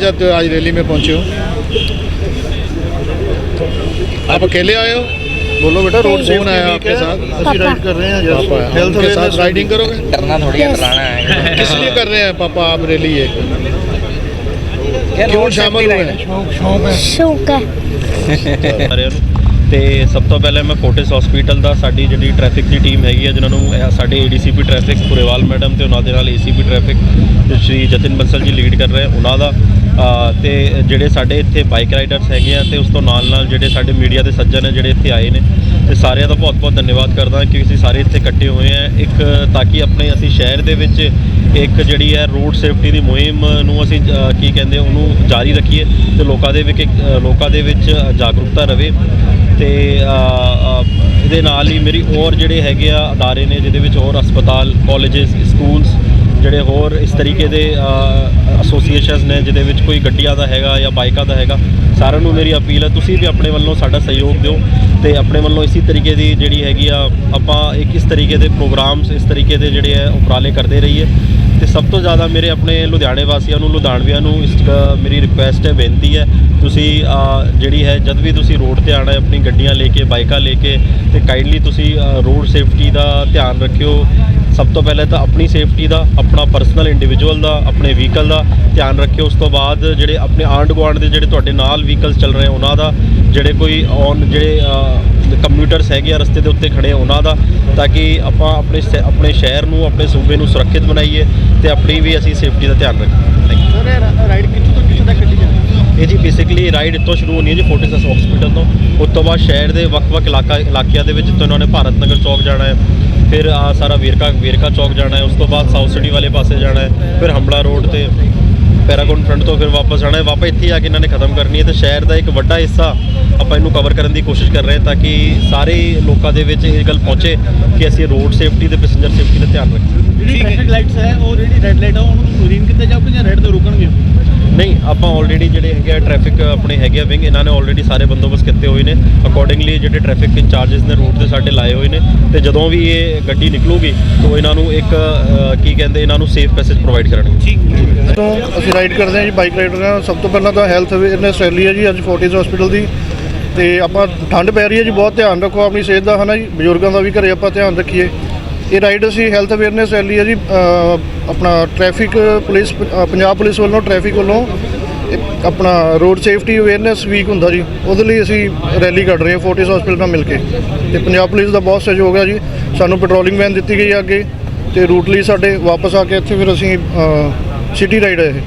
जब आज रैली में पहुंचे हो आप अकेले आए हो बोलो बेटा रोड कौन आया आपके साथ ਅਸੀਂ ਰਾਈਡ ਕਰ ਰਹੇ ਹਾਂ पापा ਯਾਰ ਹੈਲਥ उनके साथ ਅਵੇਅਰਨੈਸ राइडिंग करोगे डरना थोड़ी है डराना है किस लिए कर रहे हैं पापा आप रैली ये यार क्यों रोड शामिल सेफ्टी हुए लाइन हैं ਸ਼ੌਕ ਹੈ ਸਾਰਿਆਂ ਨੂੰ ਤੇ ਸਭ ਤੋਂ ਪਹਿਲਾਂ ਮੈਂ ਫੋਰਟਿਸ ਹਸਪੀਟਲ ਦਾ ਸਾਡੀ ਜਿਹੜੀ ਟ੍ਰੈਫਿਕ ਦੀ ਟੀਮ ਹੈਗੀ ਆ ਜਿਨ੍ਹਾਂ ਨੂੰ ਇਹ ਸਾਡੇ ਏਡੀਸੀਪੀ ਟ੍ਰੈਫਿਕ ਪੁਰੇਵਾਲ ਮੈਡਮ ਤੇ ਉਹਨਾਂ ਦੇ ਨਾਲ ਏਸੀਪੀ ਟ੍ਰੈਫਿਕ ਤੇ ਸ਼੍ਰੀ ਜਤਿਨ ਬੰਸਲ ਜੀ ਲੀਡ ਕਰ ਰਹੇ ਆ ਉਹਨਾਂ ਦਾ ਅ, ਤੇ ਜਿਹੜੇ ਸਾਡੇ ਇੱਥੇ ਬਾਈਕ ਰਾਈਡਰਸ ਹੈਗੇ ਆ ਤੇ ਉਸ ਤੋਂ ਨਾਲ ਨਾਲ ਜਿਹੜੇ ਸਾਡੇ ਮੀਡੀਆ ਦੇ ਸੱਜਣ ਨੇ ਜਿਹੜੇ ਇੱਥੇ ਆਏ ਨੇ ਤੇ ਸਾਰਿਆਂ ਦਾ ਬਹੁਤ ਬਹੁਤ ਧੰਨਵਾਦ ਕਰਦਾ ਕਿ ਅਸੀਂ ਸਾਰੇ ਇੱਥੇ ਇਕੱਠੇ ਹੋਏ ਆ। ਇੱਕ ਤਾਂ ਕਿ ਆਪਣੇ ਅਸੀਂ ਸ਼ਹਿਰ ਦੇ ਵਿੱਚ ਇੱਕ ਜਿਹੜੀ ਹੈ ਰੋਡ ਸੇਫਟੀ ਦੀ ਮੁਹਿੰਮ ਨੂੰ ਅਸੀਂ ਕੀ ਕਹਿੰਦੇ ਉਹਨੂੰ ਜਾਰੀ ਰੱਖੀਏ ਤੇ ਲੋਕਾਂ ਦੇ ਵਿੱਚ ਅ, ਲੋਕਾਂ ਦੇ ਵਿੱਚ ਜਾਗਰੂਕਤਾ ਰਵੇ ਤੇ ਇਹਦੇ ਨਾਲ ਹੀ ਮੇਰੀ ਹੋਰ ਜਿਹੜੇ ਹੈਗੇ ਆ ਅਦਾਰੇ ਨੇ ਜਿਹਦੇ ਵਿੱਚ ਹੋਰ ਹਸਪਤਾਲ ਕਾਲਜਸ ਸਕੂਲਸ ਜਿਹੜੇ ਹੋਰ ਇਸ ਤਰੀਕੇ ਦੇ ਐਸੋਸੀਏਸ਼ਨਸ ਨੇ ਜਿਹਦੇ ਵਿੱਚ ਕੋਈ ਗੱਡੀਆਂ ਦਾ ਹੈਗਾ ਜਾਂ ਬਾਈਕਾਂ ਦਾ ਹੈਗਾ, ਸਾਰਿਆਂ ਨੂੰ ਮੇਰੀ ਅਪੀਲ ਹੈ, ਤੁਸੀਂ ਵੀ ਆਪਣੇ ਵੱਲੋਂ ਸਾਡਾ ਸਹਿਯੋਗ ਦਿਓ ਤੇ ਆਪਣੇ ਵੱਲੋਂ ਇਸੇ ਤਰੀਕੇ ਦੀ ਜਿਹੜੀ ਹੈਗੀ ਆ, ਆਪਾਂ ਇੱਕ ਇਸ ਤਰੀਕੇ ਦੇ ਪ੍ਰੋਗਰਾਮਸ ਇਸ ਤਰੀਕੇ ਦੇ ਜਿਹੜੇ ਆ ਉਪਰਾਲੇ ਕਰਦੇ ਰਹੀਏ ਤੇ ਸਭ ਤੋਂ ਜ਼ਿਆਦਾ ਮੇਰੇ ਆਪਣੇ ਲੁਧਿਆਣੇ ਵਾਸੀਆਂ ਨੂੰ, ਲੁਧਿਆਣਵਿਆਂ ਨੂੰ ਇਸ ਮੇਰੀ ਰਿਕੁਐਸਟ ਹੈ, ਬੇਨਤੀ ਹੈ, ਤੁਸੀਂ ਜਿਹੜੀ ਹੈ, ਜਦ ਵੀ ਤੁਸੀਂ ਰੋਡ ਤੇ ਆਣਾ ਹੈ, ਆਪਣੀ ਗੱਡੀਆਂ ਲੈ ਕੇ, ਬਾਈਕਾਂ ਲੈ ਕੇ ਤੇ ਕਾਈਂਡਲੀ ਤੁਸੀਂ ਰੋਡ ਸੇਫਟੀ ਦਾ ਧਿਆਨ ਰੱਖਿਓ ਸਭ ਤੋਂ ਪਹਿਲੇ ਤਾਂ ਆਪਣੀ ਸੇਫਟੀ ਦਾ ਆਪਣਾ ਪਰਸਨਲ ਇੰਡੀਵਿਜੂਅਲ ਦਾ ਆਪਣੇ ਵਹੀਕਲ ਦਾ ਧਿਆਨ ਰੱਖਿਓ। ਉਸ ਤੋਂ ਬਾਅਦ ਜਿਹੜੇ ਆਪਣੇ ਆਂਢ ਗੁਆਂਢ ਦੇ ਜਿਹੜੇ ਤੁਹਾਡੇ ਨਾਲ ਵਹੀਕਲਸ ਚੱਲ ਰਹੇ ਉਹਨਾਂ ਦਾ ਜਿਹੜੇ ਕੋਈ ਔਨ ਜਿਹੜੇ ਕੰਪਿਊਟਰਸ ਹੈਗੇ ਆ ਰਸਤੇ ਦੇ ਉੱਤੇ ਖੜੇ ਉਹਨਾਂ ਦਾ ਤਾਂ ਕਿ ਆਪਾਂ ਆਪਣੇ ਆਪਣੇ ਸ਼ਹਿਰ ਨੂੰ ਆਪਣੇ ਸੂਬੇ ਨੂੰ ਸੁਰੱਖਿਅਤ ਬਣਾਈਏ ਤੇ ਆਪਣੀ ਵੀ ਅਸੀਂ ਸੇਫਟੀ ਦਾ ਧਿਆਨ ਰੱਖੀਏ। ਥੈਂਕ ਯੂ ਸਰ ਰਾਈਡ ਕਿੱਥੋਂ ਤੋਂ ਕਿੱਥੋਂ ਤੱਕ ਕੱਢੀ ਜਾਂਦੀ ਇਹ ਜੀ ਬੇਸਿਕਲੀ ਰਾਈਡ ਇੱਥੋਂ ਸ਼ੁਰੂ ਹੋਣੀ ਹੈ ਜੀ ਫੋਰਟਿਸ ਹਸਪੀਟਲ ਤੋਂ। ਉਸ ਤੋਂ ਬਾਅਦ ਸ਼ਹਿਰ ਦੇ ਵੱਖ-ਵੱਖ ਇਲਾਕਾ ਇਲਾਕਿਆਂ ਦੇ ਵਿੱਚ ਤੋਂ ਇਹਨਾਂ ਨੇ ਭਾਰਤ ਨਗਰ ਚੌਕ ਜਾਣਾ ਹੈ। ਫਿਰ ਆ ਸਾਰਾ ਵੇਰਕਾ ਵੇਰਕਾ ਚੌਕ ਜਾਣਾ ਹੈ, ਉਸ ਤੋਂ ਬਾਅਦ ਸਾਊਥ ਸਿਟੀ ਵਾਲੇ ਪਾਸੇ ਜਾਣਾ ਹੈ, ਫਿਰ ਹੰਬੜਾ ਰੋਡ ਤੇ ਪੈਰਾਗਨ ਫਰੰਟ ਤੋਂ ਫਿਰ ਵਾਪਸ ਆਣਾ ਹੈ। ਵਾਪਸ ਇੱਥੇ ਆ ਕੇ ਇਹਨਾਂ ਨੇ ਖਤਮ ਕਰਨੀ ਹੈ ਤੇ ਸ਼ਹਿਰ ਦਾ ਇੱਕ ਵੱਡਾ ਹਿੱਸਾ ਆਪਾਂ ਇਹਨੂੰ ਕਵਰ ਕਰਨ ਦੀ ਕੋਸ਼ਿਸ਼ ਕਰ ਰਹੇ ਹਾਂ ਤਾਂ ਕਿ ਸਾਰੇ ਲੋਕਾਂ ਦੇ ਵਿੱਚ ਇਹ ਗੱਲ ਪਹੁੰਚੇ ਕਿ ਅਸੀਂ ਰੋਡ ਸੇਫਟੀ ਤੇ ਪੈਸੇਂਜਰ ਸੇਫਟੀ ਦਾ ਧਿਆਨ ਰੱਖੀਏ। ਜਿਹੜੀ ਟ੍ਰੈਫਿਕ ਲਾਈਟਸ ਹੈ, ਉਹ ਜਿਹੜੀ ਰੈੱਡ ਲਾਈਟ ਆ, ਉਹਨੂੰ ਗ੍ਰੀਨ ਕਿਤੇ ਜਾਊਗੇ ਜਾਂ ਰੈੱਡ ਤੇ ਰੁਕਣਗੇ? ਨਹੀਂ, ਆਪਾਂ ਆਲਰੇਡੀ ਜਿਹੜੇ ਹੈਗੇ ਆ ਟ੍ਰੈਫਿਕ ਆਪਣੇ ਹੈਗੇ ਆ ਵਿੰਗ ਇਹਨਾਂ ਨੇ ਆਲਰੇਡੀ ਸਾਰੇ ਬੰਦੋਬਸਤ ਕੀਤੇ ਹੋਏ ਨੇ। ਅਕੋਰਡਿੰਗਲੀ ਜਿਹੜੇ ਟ੍ਰੈਫਿਕ ਇੰਚਾਰजेस ਨੇ ਰੂਟ ਤੇ ਸਾਡੇ ਲਾਏ ਹੋਏ ਨੇ। ਤੇ ਜਦੋਂ ਵੀ ਇਹ ਗੱਡੀ ਨਿਕਲੂਗੀ, ਤਾਂ ਇਹਨਾਂ ਨੂੰ ਇੱਕ ਕੀ ਕਹਿੰਦੇ, ਇਹਨਾਂ ਨੂੰ ਸੇਫ ਪੈਸੇਜ ਪ੍ਰੋਵਾਈਡ ਕਰਨਗੇ। ਠੀਕ। ਤੋਂ ਅਸੀਂ ਰਾਈਡ ਕਰਦੇ ਹਾਂ ਜੀ ਬਾਈਕ ਰਾਈਡਰ ਹਾਂ। ਸਭ ਤੋਂ ਪਹਿਲਾਂ ਤਾਂ ਹੈਲਥ ਅਵੇਅਰਨੈਸ ਰੈਲੀ ਹੈ ਜੀ, ਅੱਜ ਫੋਰਟਿਸ ਹਸਪੀਟਲ ਦੀ। ਤੇ ਆਪਾਂ ਠੰਡ ਪੈ ਰਹੀ ਹੈ ਜੀ, ਬਹੁਤ ਧਿਆਨ ਰੱਖੋ, ਆਪਣੀ ਸਿਹਤ ਦਾ, ਹਨਾ ਜੀ? ਬਜ਼ੁਰਗਾਂ ਦਾ ਵੀ ਘਰੇ ਆਪਾਂ ਧਿਆਨ ਰੱਖੀਏ। ਇਹ ਰਾਈਡ ਅਸੀਂ ਹੈਲਥ ਅਵੇਅਰਨੈਸ ਰੈਲੀ ਹੈ ਜੀ ਆਪਣਾ ਟ੍ਰੈਫਿਕ ਪੁਲਿਸ ਪੰਜਾਬ ਪੁਲਿਸ ਵੱਲੋਂ ਟ੍ਰੈਫਿਕ ਵੱਲੋਂ ਆਪਣਾ ਰੋਡ ਸੇਫਟੀ ਅਵੇਅਰਨੈਸ ਵੀਕ ਹੁੰਦਾ ਜੀ। ਉਹਦੇ ਲਈ ਅਸੀਂ ਰੈਲੀ ਕੱਢ ਰਹੇ ਹਾਂ ਫੋਰਟਿਸ ਹਸਪੀਟਲ ਨਾਲ ਮਿਲ ਕੇ। ਤੇ ਪੰਜਾਬ ਪੁਲਿਸ ਦਾ ਬਹੁਤ ਸਹਿਯੋਗ ਹੈ ਜੀ। ਸਾਨੂੰ ਪੈਟਰੋਲਿੰਗ ਵੈਨ ਦਿੱਤੀ ਗਈ ਹੈ ਅੱਗੇ, ਤੇ ਰੂਟ ਲਈ ਸਾਡੇ ਵਾਪਸ ਆ ਕੇ ਇੱਥੇ ਫਿਰ ਅਸੀਂ ਸਿਟੀ ਰਾਈਡ ਹੈ ਇਹ।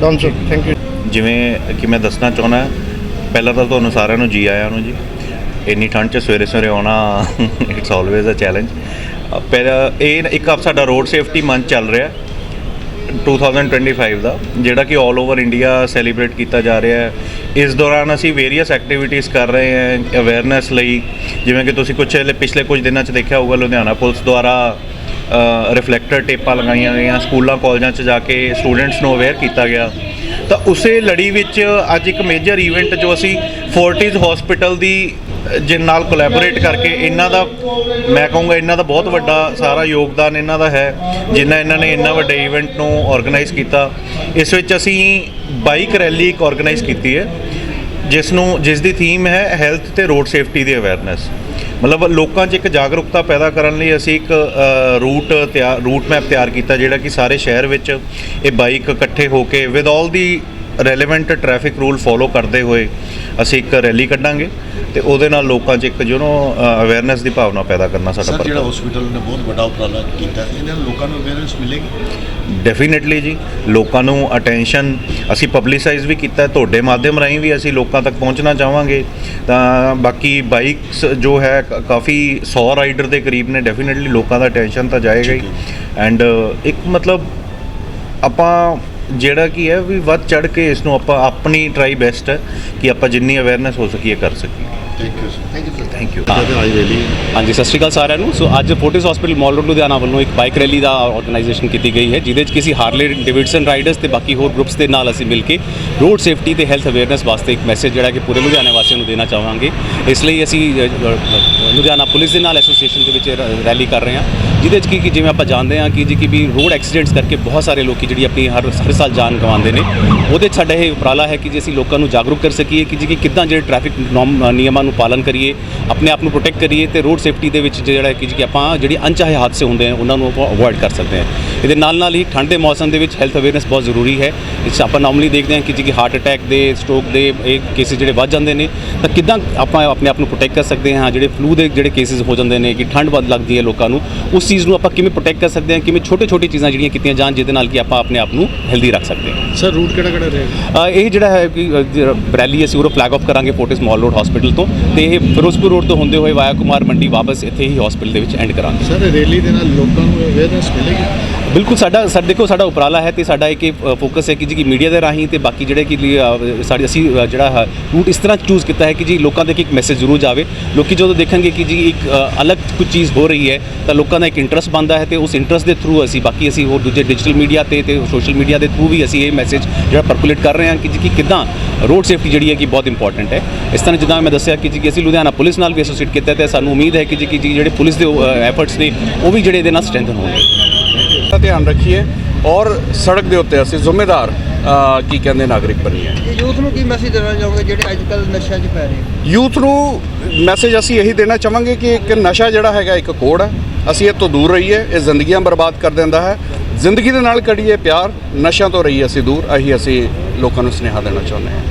ਡਨ ਸਰ ਥੈਂਕ ਯੂ ਜਿਵੇਂ ਕਿ ਮੈਂ ਦੱਸਣਾ ਚਾਹੁੰਦਾ, ਪਹਿਲਾਂ ਤਾਂ ਤੁਹਾਨੂੰ ਸਾਰਿਆਂ ਨੂੰ ਜੀ ਆਇਆਂ ਨੂੰ ਜੀ। ਇੰਨੀ ਠੰਡ 'ਚ ਸਵੇਰੇ ਸਵੇਰੇ ਆਉਣਾ ਇਟਸ ਆਲਵੇਜ਼ ਅ ਚੈਲੰਜ ਪਹਿਲਾ ਇਹ ਇੱਕ ਆਪ ਸਾਡਾ ਰੋਡ ਸੇਫਟੀ ਮੰਥ ਚੱਲ ਰਿਹਾ 2025 ਦਾ, ਜਿਹੜਾ ਕਿ 올 ਓਵਰ ਇੰਡੀਆ ਸੈਲੀਬ੍ਰੇਟ ਕੀਤਾ ਜਾ ਰਿਹਾ ਹੈ। ਇਸ ਦੌਰਾਨ ਅਸੀਂ ਵੇਰੀਅਸ ਐਕਟੀਵਿਟੀਜ਼ ਕਰ ਰਹੇ ਹਾਂ ਅਵੇਅਰਨੈਸ ਲਈ। ਜਿਵੇਂ ਕਿ ਤੁਸੀਂ ਕੁਝ ਪਿਛਲੇ ਕੁਝ ਦਿਨਾਂ 'ਚ ਦੇਖਿਆ ਹੋਊਗਾ, ਲੁਧਿਆਣਾ ਪੁਲਿਸ ਦੁਆਰਾ ਰਿਫਲੈਕਟਰ ਟੇਪਾਂ ਲਗਾਈਆਂ ਗਈਆਂ, ਸਕੂਲਾਂ, ਕਾਲਜਾਂ 'ਚ ਜਾ ਕੇ ਸਟੂਡੈਂਟਸ ਨੂੰ ਅਵੇਅਰ ਕੀਤਾ ਗਿਆ। ਤਾਂ ਉਸੇ ਲੜੀ ਵਿੱਚ ਅੱਜ ਇੱਕ ਮੇਜਰ ਇਵੈਂਟ ਜੋ ਅਸੀਂ ਫੋਰਟਿਸ ਹਸਪੀਟਲ ਦੀ ਅ, ਜਿਨ ਨਾਲ ਕੋਲੈਬੋਰੇਟ ਕਰਕੇ ਇਹਨਾਂ ਦਾ ਮੈਂ ਕਹੂੰਗਾ ਇਹਨਾਂ ਦਾ ਬਹੁਤ ਵੱਡਾ ਸਾਰਾ ਯੋਗਦਾਨ ਇਹਨਾਂ ਦਾ ਹੈ ਜਿਨ੍ਹਾਂ ਇਹਨਾਂ ਨੇ ਇੰਨਾ ਵੱਡੇ ਇਵੈਂਟ ਨੂੰ ਆਰਗੇਨਾਈਜ਼ ਕੀਤਾ। ਇਸ ਵਿੱਚ ਅਸੀਂ ਬਾਈਕ ਰੈਲੀ ਇੱਕ ਆਰਗੇਨਾਈਜ਼ ਕੀਤੀ ਹੈ ਜਿਸ ਨੂੰ ਜਿਸ ਦੀ ਥੀਮ ਹੈ ਹੈਲਥ ਤੇ ਰੋਡ ਸੇਫਟੀ ਦੀ ਅਵੇਅਰਨੈਸ ਮਤਲਬ ਲੋਕਾਂ 'ਚ ਇੱਕ ਜਾਗਰੂਕਤਾ ਪੈਦਾ ਕਰਨ ਲਈ ਅਸੀਂ ਇੱਕ ਰੂਟ ਤਿਆਰ ਰੂਟ ਮੈਪ ਤਿਆਰ ਕੀਤਾ, ਜਿਹੜਾ ਕਿ ਸਾਰੇ ਸ਼ਹਿਰ ਵਿੱਚ ਇਹ ਬਾਈਕ ਇਕੱਠੇ ਹੋ ਕੇ with all the relevant traffic rule follow ਕਰਦੇ ਹੋਏ ਅਸੀਂ ਇੱਕ ਰੈਲੀ ਕੱਢਾਂਗੇ ਤੇ ਉਹਦੇ ਨਾਲ ਲੋਕਾਂ 'ਚ ਇੱਕ ਯੂ نو ਅਵੇਅਰਨੈਸ ਦੀ ਭਾਵਨਾ ਪੈਦਾ ਕਰਨਾ ਸਾਡਾ ਸਰ ਜਿਹੜਾ ਹਸਪੀਟਲ ਨੇ ਬਹੁਤ ਵੱਡਾ ਉਪਰਾਲਾ ਕੀਤਾ ਇਹਨਾਂ ਨੂੰ ਲੋਕਾਂ ਨੂੰ ਅਵੇਅਰਨੈਸ ਮਿਲੇਗੀ? ਡੈਫੀਨਿਟਲੀ ਜੀ। ਲੋਕਾਂ ਨੂੰ ਅਟੈਂਸ਼ਨ ਅਸੀਂ ਪਬਲਿਸਾਈਜ਼ ਵੀ ਕੀਤਾ ਤੁਹਾਡੇ ਮਾਧਿਅਮ ਰਾਹੀਂ ਵੀ ਅਸੀਂ ਲੋਕਾਂ ਤੱਕ ਪਹੁੰਚਣਾ ਚਾਹਾਂਗੇ। ਤਾਂ ਬਾਕੀ ਬਾਈਕਸ ਜੋ ਹੈ ਕਾਫੀ 100 ਰਾਈਡਰ ਦੇ ਕਰੀਬ ਨੇ ਡੈਫੀਨਿਟਲੀ ਲੋਕਾਂ ਦਾ ਅਟੈਂਸ਼ਨ ਤਾਂ ਜਾਏਗਾ ਹੀ। ਐਂਡ ਇੱਕ ਮਤਲਬ ਆਪਾਂ ਜਿਹੜਾ ਕੀ ਹੈ ਵੀ ਵੱਧ ਚੜ ਕੇ ਇਸ ਨੂੰ ਆਪਾਂ ਆਪਣੀ ਟਰਾਈ ਬੈਸਟ ਹੈ ਕਿ ਆਪਾਂ ਜਿੰਨੀ ਅਵੇਅਰਨੈਸ ਹੋ ਸਕੀਏ ਕਰ ਸਕੀਏ। Thank you thank you thank you ਹਾਂਜੀ ਸਤਿ ਸ਼੍ਰੀ ਅਕਾਲ ਸਾਰਿਆਂ ਨੂੰ। ਸੋ ਅੱਜ Fortis hospital mall road Ludhiana ਵੱਲੋਂ ਇੱਕ ਬਾਈਕ ਰੈਲੀ ਦਾ ਆਰਗੇਨਾਈਜੇਸ਼ਨ ਕੀਤੀ ਗਈ ਹੈ ਜਿਹਦੇ ਵਿੱਚ ਕਿਸੇ ਹਾਰਲੇ ਡੇਵਿਡਸਨ ਰਾਈਡਰਸ ਤੇ ਬਾਕੀ ਹੋਰ ਗਰੁੱਪਸ ਦੇ ਨਾਲ ਅਸੀਂ ਮਿਲ ਕੇ ਰੋਡ ਸੇਫਟੀ ਤੇ ਹੈਲਥ ਅਵੇਅਰਨੈਸ ਵਾਸਤੇ ਇੱਕ ਮੈਸੇਜ ਜਿਹੜਾ ਕਿ ਪੂਰੇ ਲੁਧਿਆਣਾ ਵਾਸੀਆਂ ਨੂੰ ਦੇਣਾ ਚਾਹਾਂਗੇ। ਇਸ ਲਈ ਅਸੀਂ ਲੁਧਿਆਣਾ ਪੁਲਿਸ ਦੇ ਨਾਲ ਐਸੋਸੀਏਸ਼ਨ ਦੇ ਵਿੱਚ ਰ- ਰੈਲੀ ਕਰ ਰਹੇ ਹਾਂ। ਜਿਹਦੇ 'ਚ ਕੀ ਕਿ ਜਿਵੇਂ ਆਪਾਂ ਜਾਣਦੇ ਹਾਂ ਕਿ ਜੀ ਕਿ ਵੀ ਰੋਡ ਐਕਸੀਡੈਂਟਸ ਕਰਕੇ ਬਹੁਤ ਸਾਰੇ ਲੋਕੀ ਜਿਹੜੀ ਆਪਣੀ ਹਰ ਹਰ ਸਾਲ ਜਾਨ ਗਵਾਉਂਦੇ ਨੇ। ਉਹਦੇ 'ਚ ਸਾਡਾ ਇਹ ਉਪਰਾਲਾ ਹੈ ਕਿ ਜੇ ਅਸੀਂ ਲੋਕਾਂ ਨੂੰ ਜਾਗਰੂਕ ਕਰ ਸਕੀਏ ਕਿ ਜੀ ਕਿ ਕਿੱਦਾਂ ਜਿਹੜੇ ਟ੍ਰੈਫਿਕ ਨਿਯਮਾਂ ਨੂੰ ਪਾਲਨ ਕਰੀਏ, ਆਪਣੇ ਆਪ ਨੂੰ ਪ੍ਰੋਟੈਕਟ ਕਰੀਏ ਤੇ ਰੋਡ ਸੇਫਟੀ ਦੇ ਵਿੱਚ ਜਿਹੜਾ ਹੈ ਕਿ ਜੀ ਕਿ ਆਪਾਂ ਜਿਹੜੀ ਅਣਚਾਹੇ ਹਾਦਸੇ ਹੁੰਦੇ ਆ ਉਹਨਾਂ ਨੂੰ ਆਪਾਂ ਅਵੋਇਡ ਕਰ ਸਕਦੇ ਹਾਂ। ਇਹਦੇ ਨਾਲ ਨਾਲ ਹੀ ਠੰਡ ਦੇ ਮੌਸਮ ਦੇ ਵਿੱਚ ਹੈਲਥ ਅਵੇਅਰਨੈਸ ਬਹੁਤ ਜ਼ਰੂਰੀ ਹੈ। ਇਸ 'ਚ ਆਪਾਂ ਨਾਰਮਲੀ ਦੇਖਦੇ ਹਾਂ ਕਿ ਜੀ ਕਿ ਹਾਰਟ ਅਟੈਕ ਦੇ ਸਟ੍ਰੋਕ ਦੇ, ਇਹ ਕੇਸਿਸ ਜਿਹੜੇ ਵੱਧ ਜਾਂਦੇ ਨੇ। ਤਾਂ ਕਿੱਦਾਂ ਆਪਾਂ ਆਪਣੇ ਆਪ ਨੂੰ ਪ੍ਰੋਟੈਕਟ ਕਰ ਸਕਦੇ ਹਾਂ, ਜਿਹੜੇ ਫਲੂ ਦੇ ਜਿਹੜੇ ਕੇਸਿਸ ਹੋ ਜਾਂਦੇ ਨੇ, ਕਿ ਠੰਡ ਵੱਧ ਲੱਗਦੀ ਹੈ ਲੋਕਾਂ ਨੂੰ, ਉਸ ਚੀਜ਼ ਨੂੰ ਆਪਾਂ ਕਿਵੇਂ ਪ੍ਰੋਟੈਕਟ ਕਰ ਸਕਦੇ ਹਾਂ ਕਿਵੇਂ ਛੋਟੇ ਛੋਟੀ ਚੀਜ਼ਾਂ ਜਿਹੜੀਆਂ ਕੀਤੀਆਂ ਜਾਣ ਜਿਹਦੇ ਨਾਲ ਕਿ ਆਪਾਂ ਆਪਣੇ ਆਪ ਨੂੰ ਹੈਲਦੀ ਰੱਖ ਸਕਦੇ ਹਾਂ। ਸਰ ਰੂਟ ਕਿਹੜਾ ਕਿਹੜਾ ਰਹੇਗਾ ਇਹ ਜਿਹੜਾ ਹੈ ਕਿ ਰੈਲੀ ਅਸੀਂ ਉਰੋਂ ਫਲੈਗ ਆਫ ਕਰਾਂਗੇ ਫੋਰਟਿਸ ਮਾਲ ਰੋਡ ਹਸਪੀਟਲ ਤੋਂ ਤੇ ਇਹ ਫਿਰੋਜ਼ਪੁਰ ਰੋਡ ਤੋਂ ਹੁੰਦੇ ਹੋਏ ਵਾਇਆ ਕੁਮਾਰ ਮੰਡੀ ਵਾਪਸ ਇੱਥੇ ਹੀ ਹਸਪੀਟਲ ਦੇ ਵਿੱਚ ਐਂਡ ਕਰਾਂਗੇ। ਸਰ ਰੈਲੀ ਦੇ ਨਾਲ ਲੋਕਾਂ ਨੂੰ ਅਵੇਅਰਨੈਸ ਮਿਲੇਗੀ? ਬਿਲਕੁਲ ਸਾਡਾ ਸਾਡਾ ਦੇਖੋ, ਸਾਡਾ ਉਪਰਾਲਾ ਹੈ ਤੇ ਸਾਡਾ ਇੱਕ ਫੋਕਸ ਹੈ ਕਿ ਜੀ ਕਿ ਮੀਡੀਆ ਦੇ ਰਾਹੀਂ ਤੇ ਬਾਕੀ ਜਿਹੜੇ ਕਿ ਸਾਡੀ ਅਸੀਂ ਜਿਹੜਾ ਰੂਟ ਇਸ ਤਰ੍ਹਾਂ ਚੂਜ਼ ਕੀਤਾ ਹੈ ਕਿ ਜੀ ਲੋਕਾਂ ਤੱਕ ਇੱਕ ਮੈਸੇਜ ਜ਼ਰੂਰ ਜਾਵੇ। ਲੋਕੀ ਜਦੋਂ ਦੇਖਣਗੇ ਕਿ ਜੀ ਇੱਕ ਅਲੱਗ ਕੁਝ ਚੀਜ਼ ਹੋ ਰਹੀ ਹੈ, ਤਾਂ ਲੋਕਾਂ ਦਾ ਇੱਕ ਇੰਟਰਸਟ ਬਣਦਾ ਹੈ ਤੇ ਉਸ ਇੰਟਰਸਟ ਦੇ ਥਰੂ ਅਸੀਂ ਬਾਕੀ ਅਸੀਂ ਹੋਰ ਦੂਜੇ ਡਿਜੀਟਲ ਮੀਡੀਆ ਤੇ ਤੇ ਸੋਸ਼ਲ ਮੀਡੀਆ ਦੇ ਥਰੂ ਵੀ ਅਸੀਂ ਇਹ ਮੈਸੇਜ ਜਿਹੜਾ ਪਰਕੂਲੇਟ ਕਰ ਰਹੇ ਹਾਂ ਕਿ ਜੀ ਕਿ ਕਿੱਦਾਂ ਰੋਡ ਸੇਫਟੀ ਜਿਹੜੀ ਹੈ ਕਿ ਬਹੁਤ ਇੰਪੋਰਟੈਂਟ ਹੈ। ਇਸ ਤਰ੍ਹਾਂ ਜਿੱਦਾਂ ਮੈਂ ਦੱਸਿਆ ਕਿ ਜੀ ਕਿ ਅਸੀਂ ਲੁਧਿਆਣਾ ਪੁਲਿਸ ਨਾਲ ਵੀ ਐਸੋਸੀਏਟ ਕੀਤਾ ਤੇ ਸਾਨੂੰ ਉਮੀਦ ਹੈ ਕਿ ਜੀ ਕਿ ਜੀ ਜਿਹੜੇ ਪੁਲਿਸ ਦੇ ਐਫਰਟਸ ਨੇ ਉਹ ਵੀ ਜਿਹੜੇ ਇਹਦੇ ਨਾਲ ਸਟਰੈਂਥਨ ਹੋਣਗੇ। ਧਿਆਨ ਰੱਖੀਏ ਔਰ ਸੜਕ ਦੇ ਉੱਤੇ ਅਸੀਂ ਜ਼ਿੰਮੇਦਾਰ ਕੀ ਕਹਿੰਦੇ ਨਾਗਰਿਕ ਬਣੀਏ। ਯੂਥ ਨੂੰ ਕੀ ਮੈਸੇਜ ਦੇਣਾ ਚਾਹੋਗੇ ਜਿਹੜੇ ਅੱਜ ਕੱਲ ਨਸ਼ਿਆਂ 'ਚ ਪੈ ਰਹੇ ਯੂਥ ਨੂੰ ਮੈਸੇਜ ਅਸੀਂ ਇਹੀ ਦੇਣਾ ਚਾਹਾਂਗੇ ਕਿ ਇੱਕ ਨਸ਼ਾ ਜਿਹੜਾ ਹੈਗਾ ਇੱਕ ਕੋੜ ਹੈ ਅਸੀਂ ਇਹ ਤੋਂ ਦੂਰ ਰਹੀਏ ਇਹ ਜ਼ਿੰਦਗੀਆਂ ਬਰਬਾਦ ਕਰ ਦਿੰਦਾ ਹੈ। ਜ਼ਿੰਦਗੀ ਦੇ ਨਾਲ ਕਰੀਏ ਪਿਆਰ ਨਸ਼ਿਆਂ ਤੋਂ ਰਹੀਏ ਅਸੀਂ ਦੂਰ ਇਹੀ ਅਸੀਂ ਲੋਕਾਂ ਨੂੰ ਸੁਨੇਹਾ ਦੇਣਾ ਚਾਹੁੰਦੇ ਹਾਂ।